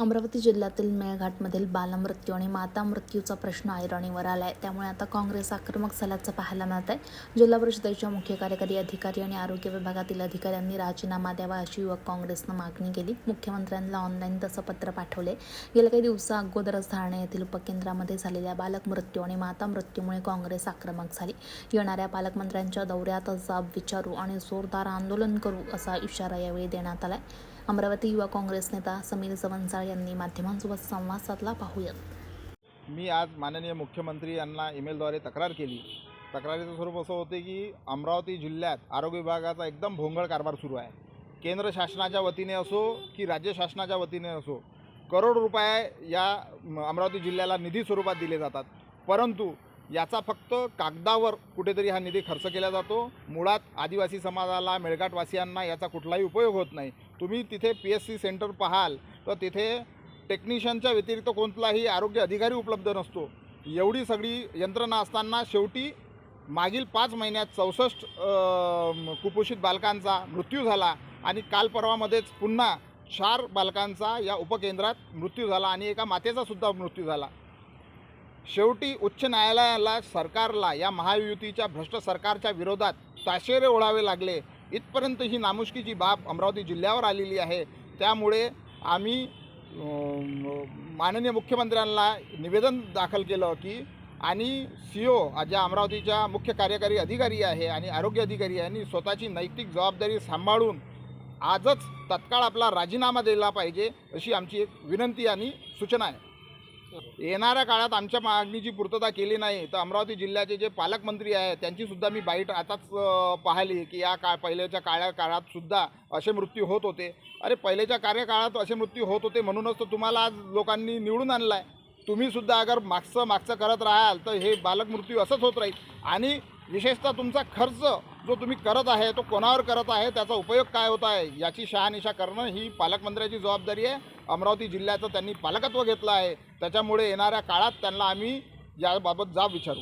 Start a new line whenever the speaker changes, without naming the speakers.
अमरावती जिल्ह्यातील मेळघाटमधील बालमृत्यू आणि माता मृत्यूचा प्रश्न ऐरणीवर आलाय. त्यामुळे आता काँग्रेस आक्रमक झाल्याचं पाहायला मिळत आहे जिल्हा परिषदेच्या मुख्य कार्यकारी अधिकारी आणि आरोग्य विभागातील अधिकाऱ्यांनी राजीनामा द्यावा अशी युवक काँग्रेसनं मागणी केली. मुख्यमंत्र्यांना ऑनलाईन तसं पत्र पाठवले. गेल्या काही दिवसा अगोदरच धारणे येथील उपकेंद्रामध्ये झालेल्या बालक मृत्यू आणि माता मृत्यूमुळे काँग्रेस आक्रमक झाली. येणाऱ्या पालकमंत्र्यांच्या दौऱ्यात जाब विचारू आणि जोरदार आंदोलन करू असा इशारा यावेळी देण्यात आलाय. अमरावती युवा काँग्रेस नेता समीर जवंजाळ यांनी माध्यमांसोबत संवाद साधला. पाहूयात.
मी आज माननीय मुख्यमंत्री यांना ईमेलद्वारे तक्रार केली. तक्रारीचं स्वरूप असं होते की अमरावती जिल्ह्यात आरोग्य विभागाचा एकदम भोंगळ कारभार सुरू आहे. केंद्र शासनाच्या वतीने असो की राज्य शासनाच्या वतीने असो करोड रुपये या अमरावती जिल्ह्याला निधी स्वरूपात दिले जातात. परंतु याचा फक्त कागदावर कुठेतरी हा निधी खर्च केला जातो. मुळात आदिवासी समाजाला मेळघाटवासियांना याचा कुठलाही उपयोग होत नाही. तुम्ही तिथे पी एस सी सेंटर पाहाल तर तिथे टेक्निशियनच्या व्यतिरिक्त कोणताही आरोग्य अधिकारी उपलब्ध नसतो. एवढी सगळी यंत्रणा असताना शेवटी मागील पाच महिन्यात चौसष्ट कुपोषित बालकांचा मृत्यू झाला आणि काल परवामध्येच पुन्हा चार बालकांचा या उपकेंद्रात मृत्यू झाला आणि एका मातेचासुद्धा मृत्यू झाला. शेवटी उच्च न्यायालयाला सरकारला या महायुतीच्या भ्रष्ट सरकारच्या विरोधात ताशेरे ओढावे लागले. इथपर्यंत ही नामुष्कीची बाब अमरावती जिल्ह्यावर आलेली आहे. त्यामुळे आम्ही माननीय मुख्यमंत्र्यांना निवेदन दाखल केलं की आणि सी ओ ज्या अमरावतीच्या मुख्य कार्यकारी अधिकारी आहे आणि आरोग्य अधिकारी आहे यांनी स्वतःची नैतिक जबाबदारी सांभाळून आजच तत्काळ आपला राजीनामा दिला पाहिजे अशी आमची एक विनंती आणि सूचना आहे. येणाऱ्या काळात आमच्या मागणीची पूर्तता केली नाही तर अमरावती जिल्ह्याचे जे पालकमंत्री आहेत त्यांचीसुद्धा मी बाईट आताच पाहिली की या का पहिल्याच्या काळ्या काळातसुद्धा असे मृत्यू होत होते. अरे पहिल्याच्या कार्यकाळात असे मृत्यू होत होते म्हणूनच तर तुम्हाला आज लोकांनी निवडून आणला आहे तुम्हीसुद्धा अगर मागचं मागचं करत राहाल तर हे बालकमृत्यू असंच होत राहील. आणि विशेषतः तुमचा खर्च जो तुम्ही करत आहे तो कोणावर करत आहे त्याचा उपयोग काय होत आहे याची शहानिशा करणं ही पालकमंत्र्याची जबाबदारी आहे. अमरावती जिल्ह्याचं त्यांनी पालकत्व घेतलं आहे. त्याच्यामुळे येणाऱ्या काळात त्यांना आम्ही याबाबत जाब विचारू.